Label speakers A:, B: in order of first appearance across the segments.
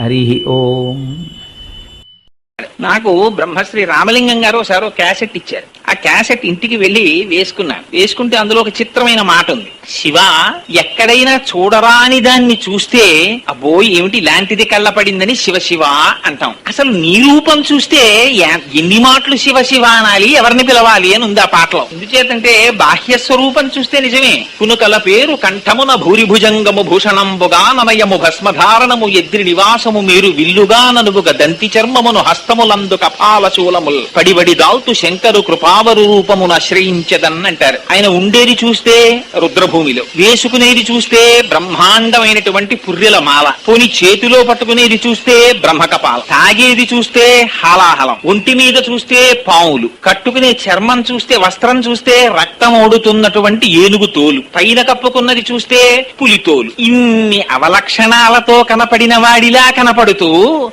A: హరి ఓం.
B: నాకు బ్రహ్మశ్రీ రామలింగం గారు ఒకసారి క్యాసెట్ ఇచ్చారు. ఆ క్యాసెట్ ఇంటికి వెళ్ళి వేసుకున్నాను వేసుకుంటే అందులో ఒక చిత్రమైన మాట ఉంది. శివ ఎక్కడైనా చూడరాని దాన్ని చూస్తే అబ్బో ఏమిటి ఇలాంటిది కళ్ళపడిందని శివ శివ అంటాం. అసలు నీ రూపం చూస్తే ఎన్ని మాటలు శివ శివ అనాలి ఎవరిని పిలవాలి అని ఉంది ఆ పాటలో. ఎందుచేతంటే బాహ్య స్వరూపం చూస్తే నిజమే. కునుకల పేరు కంఠమున భూరిభుజంగము భూషణంబుగా ననయము భస్మధారణము ఎద్రి నివాసము మీరు విల్లుగా ననుబుగ దంతి చర్మమును హస్తములందు కపాల శూలముల్ పడిబడి దాల్తు శంకరు కృపా రూపమును ఆశ్రయించదన్ అంటారు. ఆయన ఉండేది చూస్తే రుద్రభూమిలో వేసుకునేది చూస్తే బ్రహ్మాండమైనటువంటి పుర్రెల మాల పోని చేతిలో పట్టుకునేది చూస్తే బ్రహ్మకపాల తాగేది చూస్తే హాలాహలం ఒంటి మీద చూస్తే పావులు కట్టుకునే చర్మం చూస్తే వస్త్రం చూస్తే రక్తం ఓడుతున్నటువంటి ఏనుగు తోలు పైన కప్పుకున్నది చూస్తే పులితోలు. ఇన్ని అవలక్షణాలతో కనపడిన వాడిలా కనపడుతూ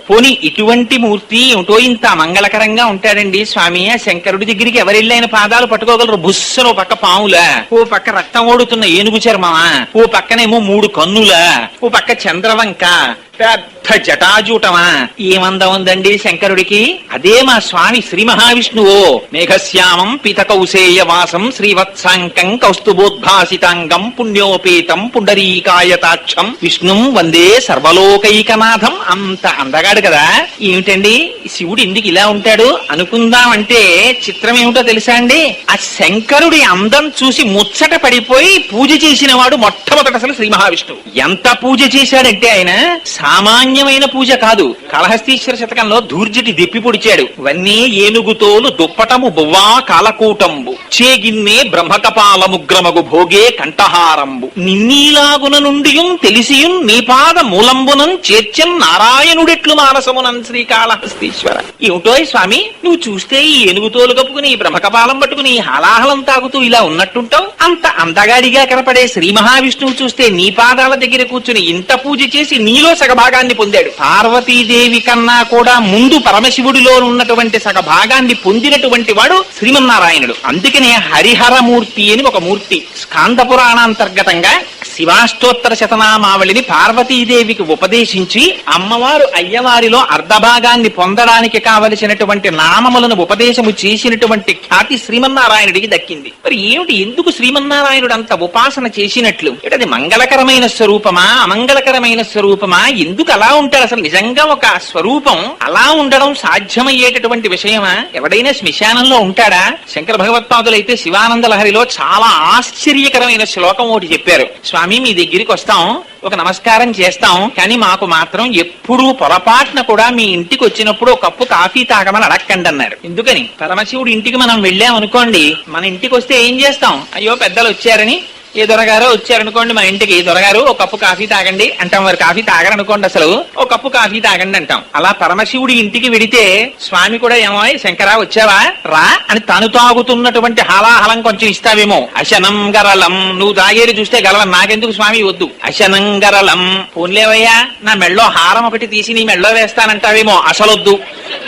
B: పోని ఇటువంటి మూర్తి ఏమిటో ఇంత మంగళకరంగా ఉంటాడండి స్వామి ఆ శంకరుడి దగ్గరికి ఎవరు ఆయన పాదాలు పట్టుకోగలరు. బుస్సను ఓ పక్క పాములా. ఓ పక్క రక్తం ఓడుతున్న ఏనుగు చర్మమా? ఓ పక్కనేమో మూడు కన్నులా. ఓ పక్క చంద్రవంక. పెద్ద జటాజూటమా? ఏమంద ఉందండి శంకరుడికి? అదే మా స్వామి శ్రీ మహావిష్ణువో. మేఘశ్యామం పితకౌసేయ వాసం శ్రీవత్సాంకం కౌస్తుభోద్భాసితాంగం పుణ్యోపేతం పుండరీకాయతాక్షం విష్ణుం వందే సర్వలోకైకనాథం. అంత అందగాడు కదా. ఏమిటండి? శివుడు ఎందుకు ఇలా ఉంటాడు? అనుకుందామంటే చిత్రం ఏమిటో తెలుసా అండి? ఆ శంకరుడి అందం చూసి ముచ్చట పడిపోయి పూజ చేసిన వాడు మొట్టమొదట అసలు శ్రీ మహావిష్ణువు. ఎంత పూజ చేశాడంటే ఆయన సామాన్యమైన పూజ కాదు. కళహస్తీశ్వర శతకంలో ధూర్జటి దెప్పి పొడిచాడు. వన్నీ ఏనుగుతోలు దుప్పటము బువ్వా కాలకూటంబు. చేగిన్నే బ్రహ్మకపాలముగ్రమగు భోగే కంఠహారంబు. నిన్నీలాగున నుండియుం తెలిసియుం నీ పాద మూలంబునం చేర్చన్ నారాయణుడెట్లు మానసమునం శ్రీకాళహస్తీశ్వర. ఏమిటో స్వామి నువ్వు చూస్తే ఈ ఏనుగుతోలు కప్పుకుని ఈ బ్రహ్మకపాలం పట్టుకుని హలాహలం తాగుతూ ఇలా ఉన్నట్టుంటావు? అంత అందగాడిగా కనపడే శ్రీ మహావిష్ణువు చూస్తే నీ పాదాల దగ్గర కూర్చుని ఇంత పూజ చేసి నీలో సగం భాగాన్ని పొందాడు. పార్వతీదేవి కన్నా కూడా ముందు పరమశివుడిలో ఉన్నటువంటి సగ భాగాన్ని పొందినటువంటి వాడు శ్రీమన్నారాయణుడు. అందుకనే హరిహరమూర్తి అని ఒక మూర్తి. స్కాంద పురాణాంతర్గతంగా శివాష్టోత్తర శతనామావళిని పార్వతీదేవికి ఉపదేశించి అమ్మవారు అయ్యవారిలో అర్ధభాగాన్ని పొందడానికి కావలసినటువంటి నామములను ఉపదేశము చేసినటువంటి ఖ్యాతి శ్రీమన్నారాయణుడికి దక్కింది. మరి ఏమిటి ఎందుకు శ్రీమన్నారాయణుడు అంత ఉపాసన చేసినట్లు? అది మంగళకరమైన స్వరూపమా అమంగళకరమైన స్వరూపమా? ఎందుకు అలా ఉంటాడు అసలు నిజంగా ఒక స్వరూపం అలా ఉండడం సాధ్యమయ్యేటటువంటి విషయమా? ఎవడైనా శ్మశానంలో ఉంటాడా? శంకర భగవత్పాదులు అయితే శివానంద లహరిలో చాలా ఆశ్చర్యకరమైన శ్లోకం ఒకటి చెప్పారు. స్వామి మీ దగ్గరికి వస్తాం ఒక నమస్కారం చేస్తాం కానీ మాకు మాత్రం ఎప్పుడూ పొరపాటున కూడా మీ ఇంటికి వచ్చినప్పుడు ఒక కప్పు కాఫీ తాగమని అడక్కండి అన్నారు. ఎందుకని? పరమశివుడు ఇంటికి మనం వెళ్ళాం అనుకోండి మన ఇంటికి వస్తే ఏం చేస్తాం? అయ్యో పెద్దలు వచ్చారని ఏ దొరగారో వచ్చారనుకోండి మా ఇంటికి. దొరగారు ఒక కప్పు కాఫీ తాగండి అంటాం. వారు కాఫీ తాగరనుకోండి అసలు ఒక కప్పు కాఫీ తాగండి అంటాం. అలా పరమశివుడి ఇంటికి వెడితే స్వామి కూడా ఏమో శంకరా వచ్చావా? రా అని తను తాగుతున్నటువంటి హాలాహలం కొంచెం ఇస్తావేమో. అశనం గరలం నువ్వు తాగేరు చూస్తే గలవం నాకెందుకు స్వామి? వద్దు. అశనం గరళం పోన్లేవయ్యా నా మెళ్ళో హారం ఒకటి తీసి నీ మెళ్ళో వేస్తానంటావేమో అసలొద్దు.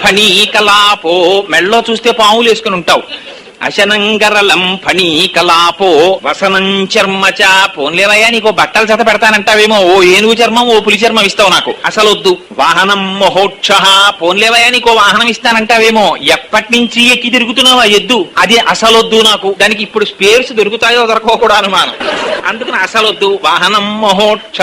B: ఫణీ కలాపో మెళ్ళో చూస్తే పాములు వేసుకుని ఉంటావు. అశనంగరలం ఫణీ కలాపో వసనం చా పోన్లేవయ్యా నీకు బట్టలు చేత పెడతానంటావేమో. ఓ ఏనుగు చర్మం ఓ పులి చర్మం ఇస్తావు నాకు. అసలొద్దు. వాహనం మహోక్ష పోన్లేవయ్యా నీకు వాహనం ఇస్తానంటావేమో. ఎప్పటి నుంచి ఎక్కి తిరుగుతున్నావా? ఎద్దు. అది అసలొద్దు నాకు. దానికి ఇప్పుడు స్పేర్స్ దొరుకుతాయో దొరకవో కూడా అనుమానం. అందుకని అసలొద్దు. వాహనం మహోక్ష.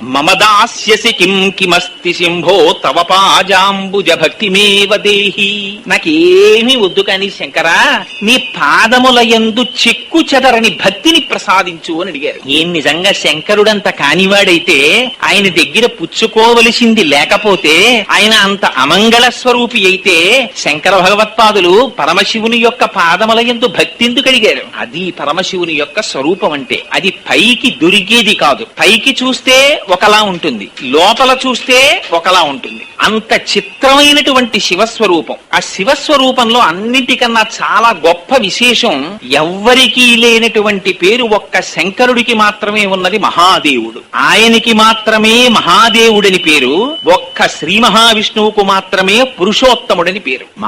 B: మమ దాస్యసి కిం కిమస్తి సింహో తవ పాజాంబుజ భక్తిమేవ దేహి. నాకేమీ వద్దు కానీ శంకరా నీ పాదముల యందు చెక్కు చెదరని భక్తిని ప్రసాదించు అని అడిగారు. ఏం నిజంగా శంకరుడంత కానివాడైతే ఆయన దగ్గర పుచ్చుకోవలసింది లేకపోతే ఆయన అంత అమంగళ స్వరూపి అయితే శంకర భగవత్పాదులు పరమశివుని యొక్క పాదముల ఎందు భక్తి అడిగారు అది పరమశివుని యొక్క స్వరూపం అంటే అది పైకి దొరికేది కాదు. పైకి చూస్తే ఒకలా ఉంటుంది. లోపల చూస్తే ఒకలా ఉంటుంది. అంత చిత్రమైనటువంటి శివస్వరూపం. ఆ శివస్వరూపంలో అన్నిటికన్నా చాలా గొప్ప విశేషం ఎవ్వరికీ లేనటువంటి పేరు ఒక్క శంకరుడికి మాత్రమే ఉన్నది మహాదేవుడు. ఆయనకి మాత్రమే మహాదేవుడని పేరు ఒక్క శ్రీ మహావిష్ణువుకు మాత్రమే పురుషోత్తముడని పేరు.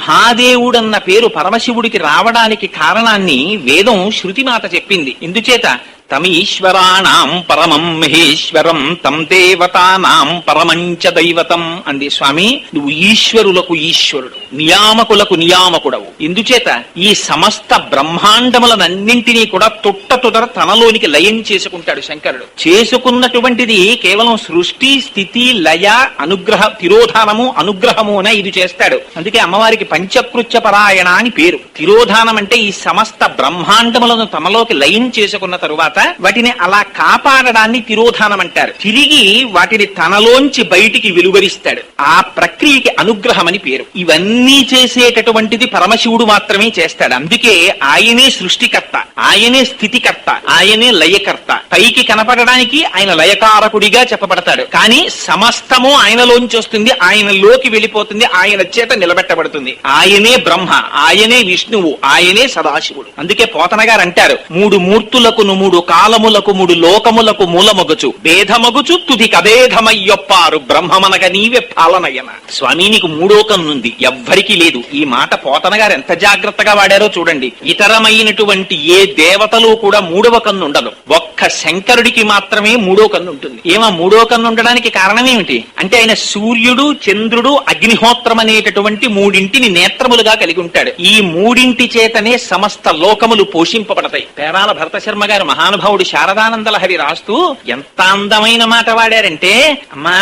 B: పరమదేవుడన్న పేరు పరమశివుడికి రావడానికి కారణాన్ని వేదం శృతిమాత చెప్పింది. ఎందుచేత తమీశ్వరాణం పరమం మహేశ్వరం తం దేవతానాం పరమంచ దైవతం అంది స్వామి. నువ్వు ఈశ్వరులకు ఈశ్వరుడు నియామకులకు నియామకుడవు. ఎందుచేత ఈ సమస్త బ్రహ్మాండములనన్నింటినీ కూడా తుట్ట తుదర తనలోనికి లయం చేసుకుంటాడు శంకరుడు. చేసుకున్నటువంటిది కేవలం సృష్టి స్థితి లయ అనుగ్రహ తిరోధానము అనుగ్రహము అనే ఇది చేస్తాడు. అందుకే అమ్మవారికి పంచకృత్య పరాయణ అని పేరు. తిరోధానం అంటే ఈ సమస్త బ్రహ్మాండములను తమలోకి లయం చేసుకున్న తరువాత వాటిని అలా కాపాడడాన్ని తిరోధానం అంటారు తిరిగి వాటిని తనలోంచి బయటికి వెలువరిస్తాడు. ఆ ప్రక్రియకి అనుగ్రహం అని పేరు. ఇవన్నీ చేసేటటువంటిది పరమశివుడు మాత్రమే చేస్తాడు. అందుకే ఆయనే సృష్టికర్త ఆయనే స్థితికర్త ఆయనే లయకర్త. పైకి కనపడడానికి ఆయన లయకారకుడిగా చెప్పబడతాడు. కానీ సమస్తము ఆయనలోంచి వస్తుంది ఆయనలోకి వెళ్ళిపోతుంది ఆయన చేత నిలబెట్టబడుతుంది. ఆయనే బ్రహ్మ ఆయనే విష్ణువు ఆయనే సదాశివుడు. అందుకే పోతన గారు అంటారు మూడు మూర్తులకు మూడు కాలములకు మూడు లోకములకు మూలమగుచు. భేదమగుచు తుది కభేదమయ్యొప్పారు బ్రహ్మమనగ నీవే పాలనయన. స్వామి నీకు మూడో నుంది ఎవ్వరికీ లేదు. ఈ మాట పోతన గారు ఎంత జాగ్రత్తగా వాడారో చూడండి. ఇతరమైనటువంటి ఏ దేవతలు కూడా మూడవ కన్ను ఉండదు ఒక్క శంకరుడికి మాత్రమే మూడో కన్ను ఉంటుంది. ఏమా మూడో కన్ను ఉండడానికి కారణం ఏమిటి అంటే ఆయన సూర్యుడు చంద్రుడు అగ్నిహోత్రం అనేటటువంటి మూడింటిని నేత్రములుగా కలిగి ఉంటాడు. ఈ మూడింటి చేతనే సమస్త లోకములు పోషింపబడతాయి. పేరాల భరత శర్మ గారు మహానుభావుడు శారదానందలహరి రాస్తూ ఎంత అందమైన మాట వాడారంటే అమ్మా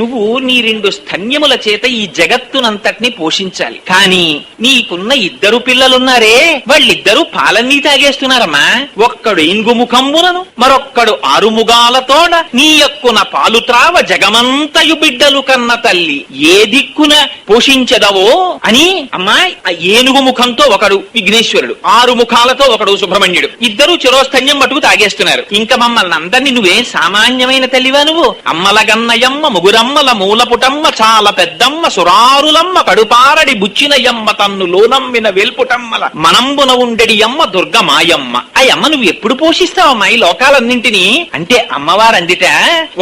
B: నువ్వు నీ రెండు స్తన్యముల చేత ఈ జగత్తునంతటిని పోషించాలి. కానీ నీకున్న ఇద్దరు పిల్లలున్నారే వాళ్ళిద్దరూ పాలన్నీ తాగేస్తున్నారమ్మా. ఒక్కడు ఇంగుముఖంబునను మరొక్కడు ఆరుముగాలతోడ నీ యొక్కున పాలు త్రావ జగమంతయు బిడ్డలు కన్న తల్లి ఏ దిక్కున పోషించదవో అని అమ్మా ఆ ఏనుగు ముఖంతో ఒకడు విఘ్నేశ్వరుడు ఆరు ముఖాలతో ఒకడు సుబ్రహ్మణ్యుడు. ఇద్దరు చిరోస్తన్యం మటుకు తాగేస్తున్నారు ఇంకా మమ్మల్ని అందరినీ నువ్వేం సామాన్యమైన తల్లివా నువ్వు? అమ్మల గన్నయమ్మ ముగురమ్మల మూలపుటమ్మ చాలా పెద్దమ్మ సురారులమ్మ కడుపారడి బుచ్చినయమ్మ తన్ను లోనమ్మిన వెల్పుటమ్మల మనంబున ఉండెడి అమ్మ దుర్గ మాయమ్మ అమ్మ నువ్వు ఎప్పుడు పోషిస్తావమ్మా ఈ లోకాలన్నింటినీ? అంటే అమ్మవారందిట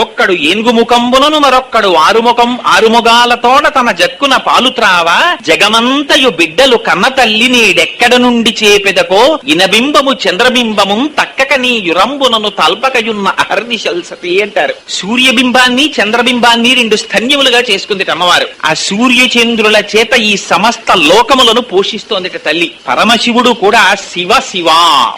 B: ఒక్కడు ఏనుగు ముఖంబునను మరొక్కడు ఆరుముఖం ఆరుముగాలతోడ తన జక్కున పాలు త్రావా జగమంతయు బిడ్డలు కన్న తల్లి నీడెక్కడ నుండి చేపెదకో? ఇనబింబము చంద్రబింబము తక్కక నీ యురంబునను తల్పకయున్న అహర్నిశల్సతి అంటారు. సూర్యబింబాన్ని చంద్రబింబాన్ని రెండు స్థన్యములుగా చేసుకుంది అమ్మవారు. ఆ సూర్య చంద్రుల చేత ఈ సమస్త లోకములను పోషిస్తోందిట తల్లి. పరమశివుడు కూడా శివ శివ.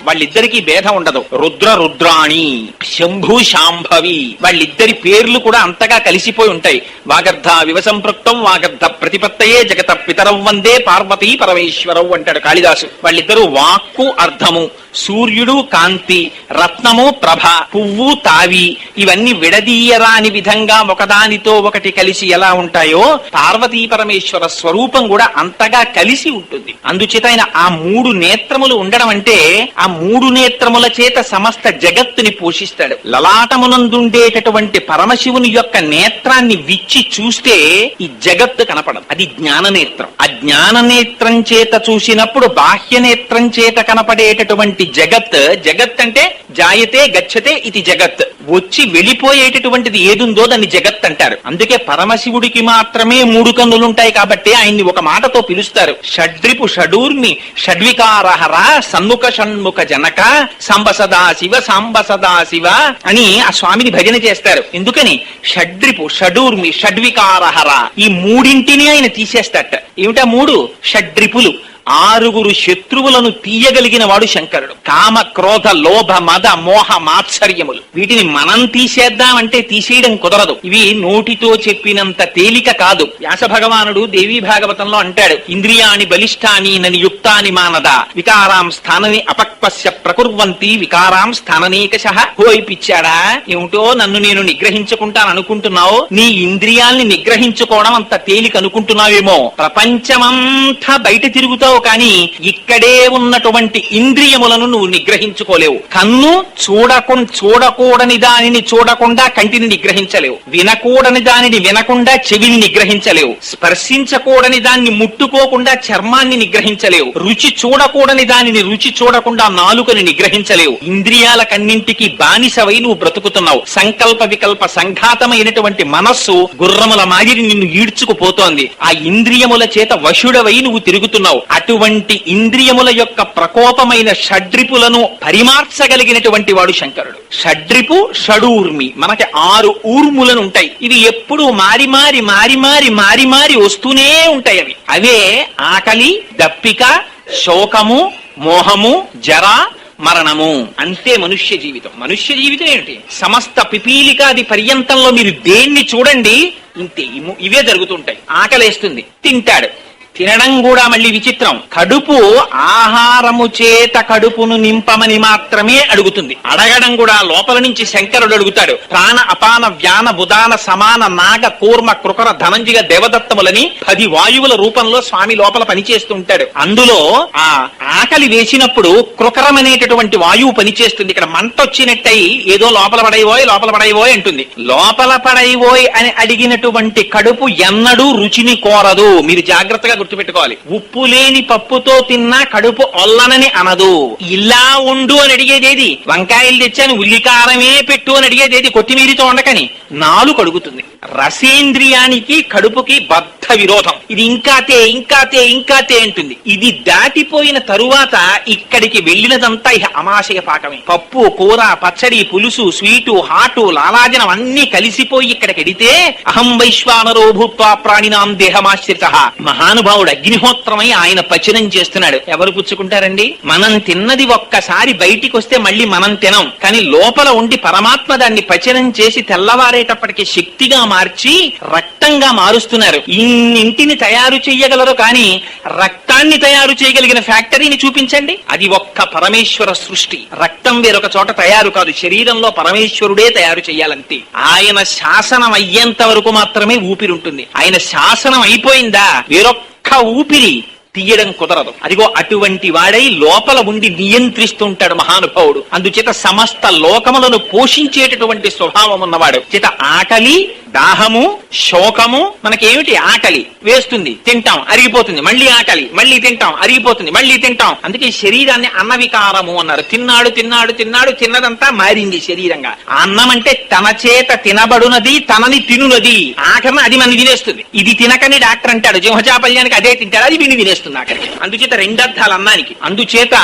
B: వాళ్ళిద్దరికి భేదం ఉండదు. రుద్ర రుద్రాణి శంభు శాంభవి. వాళ్ళిద్దరి పేర్లు కూడా అంతగా కలిసిపోయి ఉంటాయి. వాగర్ధ వివసంపృక్తం వాగర్ధ ప్రతిపత్తయే జగత పితరం వందే పార్వతీ పరమేశ్వరవు అంటాడు కాళిదాసు. వాళ్ళిద్దరూ వాక్కు అర్థము. సూర్యుడు కాంతి రత్నము ప్రభ పువ్వు తావి ఇవన్నీ విడదీయరాని విధంగా ఒకదానితో ఒకటి కలిసి ఎలా ఉంటాయో పార్వతీ పరమేశ్వర స్వరూపం కూడా అంతగా కలిసి ఉంటుంది. అందుచేత ఆయన ఆ మూడు నేత్రములు ఉండడం అంటే ఆ మూడు నేత్రముల చేత సమస్త జగత్తుని పోషిస్తాడు. లలాటమునందుండేటటువంటి పరమశివుని యొక్క నేత్రాన్ని విచ్చి చూస్తే ఈ జగత్తు కనపడదు. అది జ్ఞాన నేత్రం. ఆ జ్ఞాన నేత్రం చేత చూసినప్పుడు బాహ్య నేత్రం చేత కనపడేటటువంటి జగత్ జగత్ అంటే జాయతే గచ్చతే ఇది జగత్. వచ్చి వెళ్ళిపోయేటటువంటిది ఏదుందో దాన్ని జగత్ అంటారు. అందుకే పరమశివుడికి మాత్రమే మూడు కన్నులు ఉంటాయి కాబట్టి ఆయన్ని ఒక మాటతో పిలుస్తారు. షడ్రిపు షడూర్మి షడ్వికారహర సన్ముఖ షణ్ముఖ జనక సంబసదా శివ సాంబసదా శివ అని ఆ స్వామిని భజన చేస్తారు. ఎందుకని? షడ్రిపు షడూర్మి షడ్వికారహర ఈ మూడింటిని ఆయన తీసేస్తాట ఏమిటా మూడు? షడ్రిపులు. ఆరుగురు శత్రువులను తీయగలిగిన వాడు శంకరుడు. కామ క్రోధ లోభ మద మోహ మాత్సర్యములు. వీటిని మనం తీసేద్దామంటే తీసేయడం కుదరదు. ఇవి నోటితో చెప్పినంత తేలిక కాదు. వ్యాస భగవానుడు దేవీ భాగవతంలో అంటాడు ఇంద్రియాని బలిష్టాని నని యుక్తాని మానద. వికారాం స్థానని అపక్వస్య ప్రకుర్వంతి వికారాం స్థాననీకశ. హోయ్ పిచ్చాడా ఏమిటో నన్ను నేను నిగ్రహించుకుంటాను అనుకుంటున్నావు నీ ఇంద్రియాల్ని నిగ్రహించుకోవడం అంత తేలిక అనుకుంటున్నావేమో ప్రపంచమంతా బయట తిరుగుతావు. కానీ ఇక్కడే ఉన్నటువంటి ఇంద్రియములను నువ్వు నిగ్రహించుకోలేవు. కన్ను చూడకు చూడకూడని దానిని చూడకుండా కంటిని నిగ్రహించలేవు. వినకూడని దానిని వినకుండా చెవిని నిగ్రహించలేవు. స్పర్శించకూడని దాన్ని ముట్టుకోకుండా చర్మాన్ని నిగ్రహించలేవు. రుచి చూడకూడని దానిని రుచి చూడకుండా నాలుకని నిగ్రహించలేవు. ఇంద్రియాల కన్నింటికి బానిసవై నువ్వు బ్రతుకుతున్నావు. సంకల్ప వికల్ప సంఘాతమైనటువంటి మనస్సు గుర్రముల మాదిరి నిన్ను ఈడ్చుకుపోతోంది. ఆ ఇంద్రియముల చేత వశుడవై నువ్వు తిరుగుతున్నావు. ఆ అటువంటి ఇంద్రియముల యొక్క ప్రకోపమైన షడ్రిపులను పరిమార్చగలిగినటువంటి వాడు శంకరుడు. షడ్రిపు షడూర్మి. మనకి ఆరు ఊర్ములను ఉంటాయి. ఇవి ఎప్పుడు మారి మారి మారి మారి మారి మారి వస్తూనే ఉంటాయి అవి. అవే ఆకలి దప్పిక శోకము మోహము జర మరణము. అంతే మనుష్య జీవితం. మనుష్య జీవితం ఏమిటి? సమస్త పిపీలికాది పర్యంతంలో మీరు దేన్ని చూడండి ఇంతే. ఇవే జరుగుతుంటాయి ఆకలేస్తుంది. తింటాడు. తినడం కూడా మళ్ళీ విచిత్రం. కడుపు ఆహారము చేత కడుపును నింపమని మాత్రమే అడుగుతుంది. అడగడం కూడా లోపల నుంచి శంకరుడు అడుగుతాడు. ప్రాణ అపాన వ్యాన బుధాన సమాన నాగ కూర్మ కృకర ధనంజిగ దేవదత్తములని పది వాయువుల రూపంలో స్వామి లోపల పనిచేస్తూ ఉంటాడు. అందులో ఆ ఆకలి వేసినప్పుడు కృకరం అనేటటువంటి వాయువు పనిచేస్తుంది. ఇక్కడ మంట వచ్చినట్టయి ఏదో లోపల పడైపోయి లోపల పడైపోయి అంటుంది. లోపల పడైపోయి అని అడిగినటువంటి కడుపు ఎన్నడూ రుచిని కోరదు. మీరు జాగ్రత్తగా గుర్తుపెట్టుకోవాలి. ఉప్పు లేని పప్పుతో తిన్నా కడుపు ఒల్లనని అనదు. ఇలా ఉండు అని అడిగేదేది? వంకాయలు తెచ్చాను ఉల్లికారమే పెట్టు అని అడిగేదేది? కొత్తిమీరితో ఉండకని నాలుగు అడుగుతుంది. రసేంద్రియానికి కడుపుకి బద్ధ విరోధం. ఇది ఇంకాతే ఇంకాతే ఇంకాతే అంటుంది. ఇది దాటిపోయిన తరువాత ఇక్కడికి వెళ్ళినదంతా ఇహ అమాశయ పాకమే పప్పు కూర పచ్చడి పులుసు స్వీటు హాటు లాలాజనం అన్ని కలిసిపోయి ఇక్కడికి ఎడితే అహం వైశ్వానరో భూత్వా ప్రాణినాం దేహమాశ్రిత. మహానుభావుడు అగ్నిహోత్రమై ఆయన పచనం చేస్తున్నాడు. ఎవరు పుచ్చుకుంటారండి? మనం తిన్నది ఒక్కసారి బయటికి వస్తే మళ్ళీ మనం తినం. కానీ లోపల ఉండి పరమాత్మ దాన్ని పచనం చేసి తెల్లవారేటప్పటికి శక్తిగా మార్చి రక్తంగా మారుస్తున్నారు. ఇన్నింటిని తయారు చేయగలరు కానీ రక్తాన్ని తయారు చేయగలిగిన ఫ్యాక్టరీని చూపించండి. అది ఒక్క పరమేశ్వర సృష్టి. రక్తం వేరొక చోట తయారు కాదు. శరీరంలో పరమేశ్వరుడే తయారు చేయాలంతే ఆయన శాసనం అయ్యేంత వరకు మాత్రమే ఊపిరి ఉంటుంది. ఆయన శాసనం అయిపోయిందా? వేరొక్క ఊపిరి తీయడం కుదరదు. అదిగో అటువంటి వాడై లోపల ఉండి నియంత్రిస్తుంటాడు మహానుభావుడు. అందుచేత సమస్త లోకములను పోషించేటటువంటి స్వభావం ఉన్నవాడు. చేత ఆకలి దాహము శోకము మనకేమిటి? ఆకలి. వేస్తుంది తింటాం అరిగిపోతుంది. మళ్ళీ ఆకలి మళ్ళీ తింటాం అరిగిపోతుంది మళ్ళీ తింటాం. అందుకే శరీరాన్ని అన్నవికారము అన్నారు. తిన్నాడు తిన్నాడు తిన్నాడు తిన్నదంతా మారింది శరీరంగా. అన్నం అంటే తన చేత తినబడునది తనని తినునది. ఆఖరణ అది మన తినేస్తుంది. ఇది తినకని డాక్టర్ అంటాడు. జింహచాపల్యానికి అదే తింటాడు అది విని తినేస్తుంది ఆఖరికి. అందుచేత రెండర్థాలు అన్నానికి. అందుచేత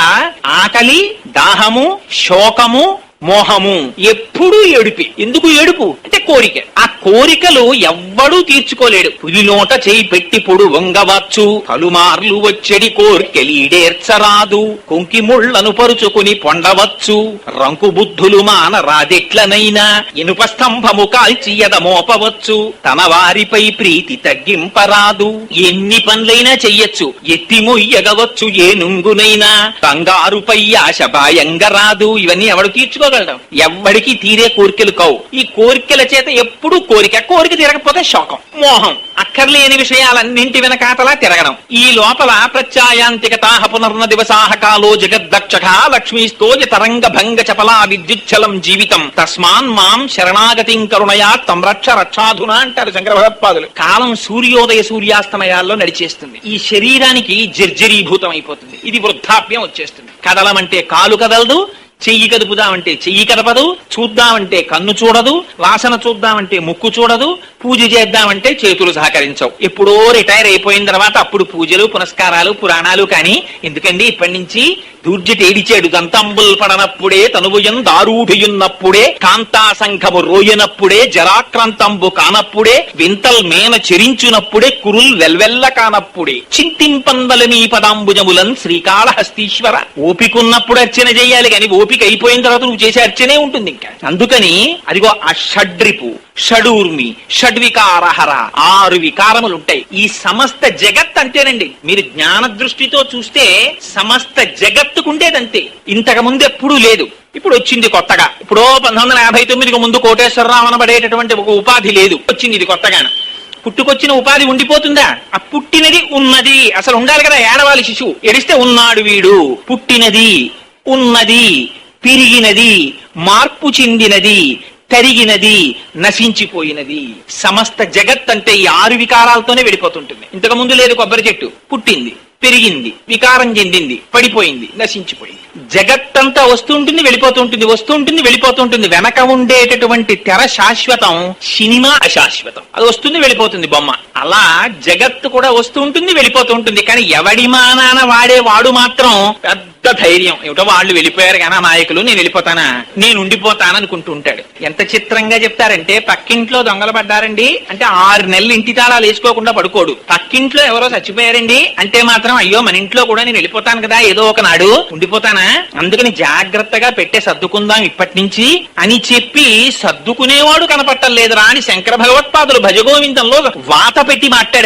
B: ఆకలి దాహము శోకము మోహము. ఎప్పుడూ ఏడుపి. ఎందుకు ఏడుపు? అంటే కోరిక. ఆ కోరికలు ఎవ్వడూ తీర్చుకోలేడు. పులినోట చేయి పెట్టి పొడు వంగవచ్చు. పలుమార్లు వచ్చెడి కోర్కెలీడేర్చరాదు కొంకి ముళ్ళను పరుచుకుని పొండవచ్చు. రంకు బుద్ధులు మాన రాదెట్లనైనా ఇనుప స్తంభము కాల్చి ఎదమోపవచ్చు తన వారిపై ప్రీతి తగ్గింపరాదు. ఎన్ని పనులైనా చెయ్యొచ్చు. ఎత్తి మొయ్యగవచ్చు ఏ నుంగునైనా. బంగారుపై ఆశ రాదు. ఇవన్నీ ఎవడు తీర్చుకోగలడం? ఎవ్వడికి తీరే కోరికలు కావు. ఈ కోరికల చేత ఎప్పుడు కోరిక కోరిక తిరగకపోతే శోకం మోహం. అక్కర్లేని విషయాలన్నింటి వెనకాతలా తిరగడం. ఈ లోపల ప్రత్యాయాంతికతాహ పునర్న దివసాహ కాలో జగద్దక్ష లక్ష్మీస్తోజ తరంగ భంగ చపలా విద్యుచ్చలం జీవితం. తస్మాన్ మాం శరణాగతిం కరుణయా తం రక్ష అంటారు శంకరభగత్పాదులు కాలం సూర్యోదయ సూర్యాస్తమయాల్లో నడిచేస్తుంది. ఈ శరీరానికి జర్జరీభూతం అయిపోతుంది ఇది వృద్ధాప్యం వచ్చేస్తుంది. కదలమంటే కాలు కదలదు చెయ్యి కదుపుదామంటే చెయ్యి కదపదు చూద్దామంటే కన్ను చూడదు వాసన చూద్దామంటే ముక్కు చూడదు పూజ చేద్దామంటే చేతులు సహకరించవు. ఎప్పుడో రిటైర్ అయిపోయిన తర్వాత అప్పుడు పూజలు పునస్కారాలు పురాణాలు కానీ ఎందుకండి ఇప్పటి నుంచి దూర్జటి ఏడిచాడు దంతంబుల్ పడనప్పుడే తనువుయం దారూఢియున్నప్పుడే కాంతా సంఘము రోయనప్పుడే జరాక్రాంతంబు కానప్పుడే వింతల్ మేన చెరించునప్పుడే కురుల్ వెల్వెల్ల కానప్పుడే. చింతింపందల నీ పదాంబుజములన్ శ్రీకాళహస్తీశ్వర. ఓపికన్నప్పుడు అర్చన చేయాలి కానీ ఓపిక అయిపోయిన తర్వాత నువ్వు చేసే అర్చనే ఉంటుంది ఇంకా అందుకని అదిగో ఆ షడ్రిపు షడూర్మి షడ్వికారహర ఆరు వికారములు ఉంటాయి ఈ సమస్త జగత్ అంతేనండి మీరు జ్ఞాన దృష్టితో చూస్తే సమస్త జగత్తుకు ఉండేదంతే ఇంతకు ముందు ఎప్పుడూ లేదు. ఇప్పుడు వచ్చింది కొత్తగా. ఇప్పుడు పంతొమ్మిది వందల యాభై తొమ్మిదికి ముందు కోటేశ్వరరావు అనబడేటటువంటి ఒక ఉపాధి లేదు. వచ్చింది ఇది కొత్తగాను. పుట్టుకొచ్చిన ఉపాధి ఉండిపోతుందా? ఆ పుట్టినది ఉన్నది. అసలు ఉండాలి కదా ఏడవాలి శిశువు. ఎడిస్తే ఉన్నాడు వీడు. పుట్టినది ఉన్నది పెరిగినది మార్పు చెందినది తరిగినది నశించిపోయినది. సమస్త జగత్ అంటే ఈ ఆరు వికారాలతోనే వెళ్ళిపోతుంటుంది ఇంతకు ముందు లేదు కొబ్బరి చెట్టు పుట్టింది. పెరిగింది వికారం చెందింది పడిపోయింది నశించిపోయింది. జగత్తంతా వస్తూ ఉంటుంది వెళ్ళిపోతూ ఉంటుంది వస్తూ ఉంటుంది వెళ్ళిపోతూ ఉంటుంది వెనక ఉండేటటువంటి తెర శాశ్వతం సినిమా అశాశ్వతం. అది వస్తుంది వెళ్ళిపోతుంది బొమ్మ. అలా జగత్తు కూడా వస్తూ ఉంటుంది వెళ్ళిపోతూ ఉంటుంది కానీ ఎవడి మానాన వాడే వాడు మాత్రం పెద్ద ధైర్యం. ఏమిటో వాళ్ళు వెళ్ళిపోయారు కానీ నాయకులు నేను వెళ్ళిపోతానా? నేను ఉండిపోతాను అనుకుంటూ ఉంటాడు ఎంత చిత్రంగా చెప్తారంటే పక్కింట్లో దొంగలు పడ్డారండి. అంటే ఆరు నెలలు ఇంటి తాళాలు వేసుకోకుండా పడుకోడు. పక్కింట్లో ఎవరో చచ్చిపోయారండి. అంటే మాత్రం మాత్రం అయ్యో మన ఇంట్లో కూడా నేను వెళ్ళిపోతాను కదా ఏదో ఒక నాడు ఉండిపోతానా? అందుకని జాగ్రత్తగా పెట్టే సర్దుకుందాం ఇప్పటి నుంచి అని చెప్పి సర్దుకునేవాడు కనపట్టలేదురా అని శంకర భగవత్పాదులు భజగోవిందంలో వాత పెట్టి మాట్లాడారు.